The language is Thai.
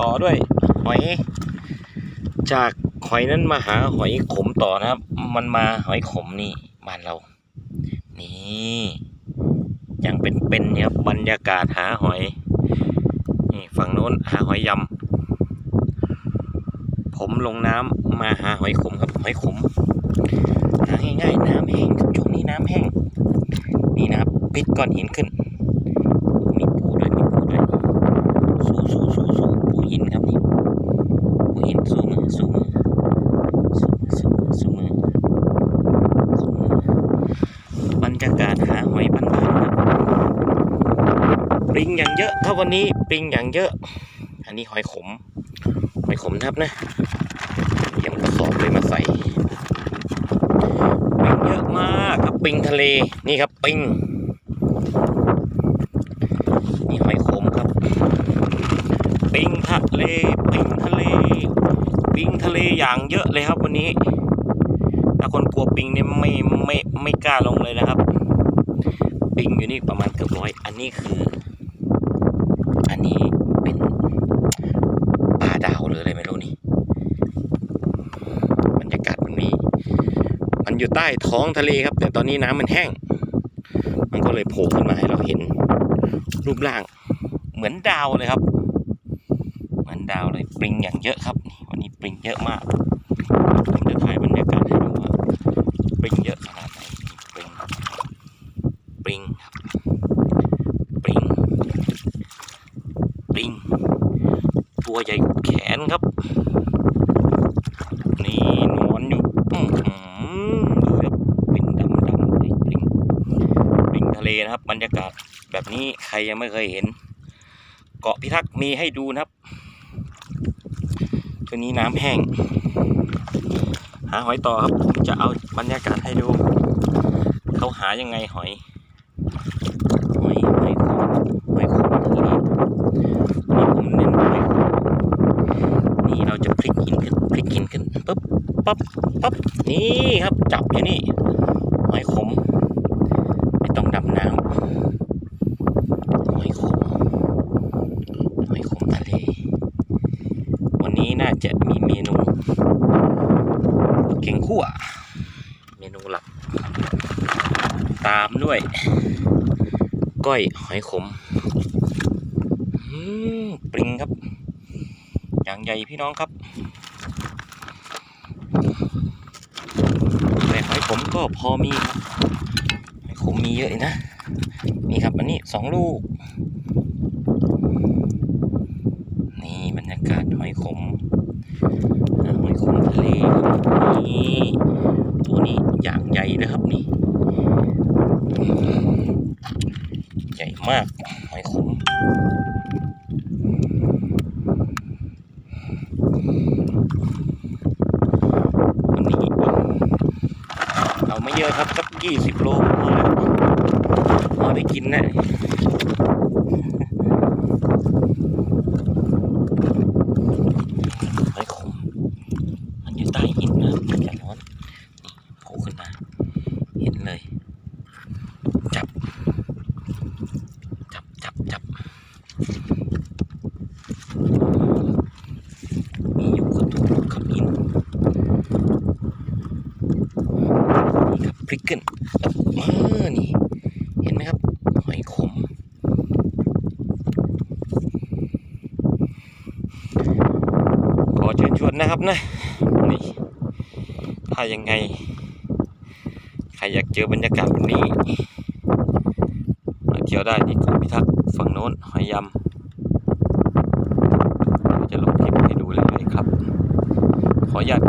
ต่อด้วยหอย จากหอยนั้นมาหาหอยขมต่อนะครับ มันมาหอยขมนี่บ้านเรา นี่ยังเป็นเป็นๆเนี่ยครับบรรยากาศหาหอยนี่ฝั่งโน้นหาหอยยำผมลงน้ำมาหาหอยขมครับหอยขมหาง่ายๆน้ำแห้งครับช่วงนี้น้ำแห้งนี่นะครับปิดก้อนหินขึ้น มีปูด้วยมีปูด้วย สู้สู้สู้สู้ปูหินครับนี่ ปูหินสู้มือสู้มือสู้มือสู้มือสู้มือสู้มือบรรยากาศหาหอยบ้านๆครับปลิงอย่างเยอะถ้าวันนี้ปลิงอย่างเยอะ อันนี้หอยขมหอยขมนะครับนะเตรียมกระสอบเลยมาใส่ปลิงเยอะมากครับปลิงทะเลนี่ครับปลิงนี่หอยขมครับ ปิงทะเลปิงทะเลปิงทะเล อย่างเยอะเลยครับวันนี้ถ้าคนกลัวปิงเนี่ยไม่ไม่ไม่กล้าลงเลยนะครับ ปิงอยู่นี่ประมาณเกือบร้อย อันนี้คือ อันนี้เป็นปลาดาวหรืออะไรไม่รู้นี่บรรยากาศวันนี้ มันอยู่ใต้ท้องทะเลครับ แต่ตอนนี้น้ำมันแห้ง มันก็เลยโผล่ขึ้นมาให้เราเห็น รูปร่างเหมือนดาวเลยครับ ดาวเลยปริงอย่างเยอะครับ วันนี้ปริงเยอะมากผมจะถ่ายบรรยากาศให้ดูว่าปริงเยอะขนาดไหนปริงปริงครับปริงปริง ตัวใหญ่แขนครับ นี่นอนอยู่อื้อหือดูครับเป็นดำดำเลยปริงปริงทะเลนะครับ บรรยากาศแบบนี้ใครยังไม่เคยเห็น เกาะพิทักษ์มีให้ดูนะครับ ช่วงนี้น้ำแห้ง หาหอยต่อครับผมจะเอาบรรยากาศให้ดูเขาหายังไงหอยหอยหอยขมหอยขมทะเลนี่ผมเน้นหอยขมนี่เราจะพลิกหินขึ้นพลิกหินขึ้นปุ๊บปั๊บปั๊บนี่ครับจับอยู่นี่หอยขมไม่ต้องดำน้ำหอยขม หอยขมทะเล วันนี้น่าจะมีเมนู เก่งขั่ว เมนูหลัก ตามด้วย ก้อยหอยขมอืมปริงครับ อย่างใหญ่พี่น้องครับแต่หอยขมก็พอมีหอยขมมีเยอะนะ นี่ครับอันนี้สองลูก นี่บรรยากาศหอยขมอ่าหอยขมทะเลครับ นี่ตัวนี้อย่างใหญ่นะครับนี่ ใหญ่มากหอยขมวันนี้เอาไม่เยอะครับสักยี่สิบโลพอแล้วพอได้กินนะ หอยขมมันอยู่ใต้หินนะมันจะร้อนนี่โผล่ขึ้นมา เห็นเลย จับ จับจับจับมีอยู่กับทุกกับหิน นี่ครับพริกเกิลเออนี่เห็นไหมครับหอยขม ขอเชิญชวนนะครับนะนี่ถ้ายังไง ใครอยากเจอบรรยากาศแบบนี้มาเที่ยวได้ที่เกาะพิทักษ์ฝั่งโน้นหอยยำจะลงคลิปให้ดูเรื่อยครับ ขออนุญาต